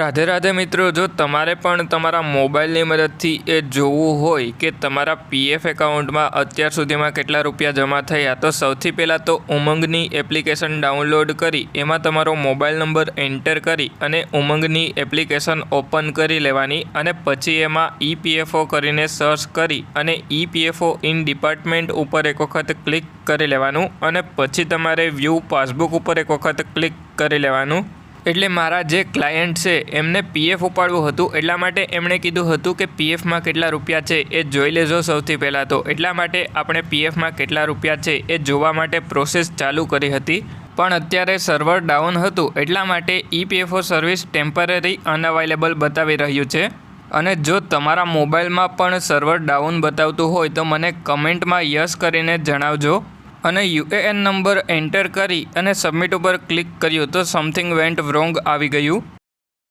રાધે રાધે મિત્રો, જો તમારે પણ તમારા મોબાઈલની મદદથી એ જોવું હોય કે તમારા પીએફ એકાઉન્ટમાં અત્યાર સુધીમાં કેટલા રૂપિયા જમા થયા, તો સૌથી પહેલાં તો ઉમંગની એપ્લિકેશન ડાઉનલોડ કરી, એમાં તમારો મોબાઈલ નંબર એન્ટર કરી અને ઉમંગની એપ્લિકેશન ઓપન કરી લેવાની અને પછી એમાં ઈપીએફઓ કરીને સર્ચ કરી અને ઈપીએફઓ ઇન ડિપાર્ટમેન્ટ ઉપર એક વખત ક્લિક કરી લેવાનું અને પછી તમારે વ્યૂ પાસબુક ઉપર એક વખત ક્લિક કરી લેવાનું. એટલે મારા જે ક્લાયન્ટ છે, એમને પીએફ ઉપાડવું હતું, એટલા માટે એમણે કીધું હતું કે પીએફમાં કેટલા રૂપિયા છે એ જોઈ લેજો સૌથી પહેલાં તો. એટલા માટે આપણે પીએફમાં કેટલા રૂપિયા છે એ જોવા માટે પ્રોસેસ ચાલુ કરી હતી. પણ અત્યારે સર્વર ડાઉન હતું, એટલા માટે ઈપીએફઓ સર્વિસ ટેમ્પરરી અનઅવાઇલેબલ બતાવી રહ્યું છે. અને જો તમારા મોબાઈલમાં પણ સર્વર ડાઉન બતાવતું હોય તો મને કમેન્ટમાં યસ કરીને જણાવજો. અને યુએએન નંબર એન્ટર કરી અને સબમિટ ઉપર ક્લિક કર્યું તો સમથિંગ વેન્ટ રોંગ આવી ગયું.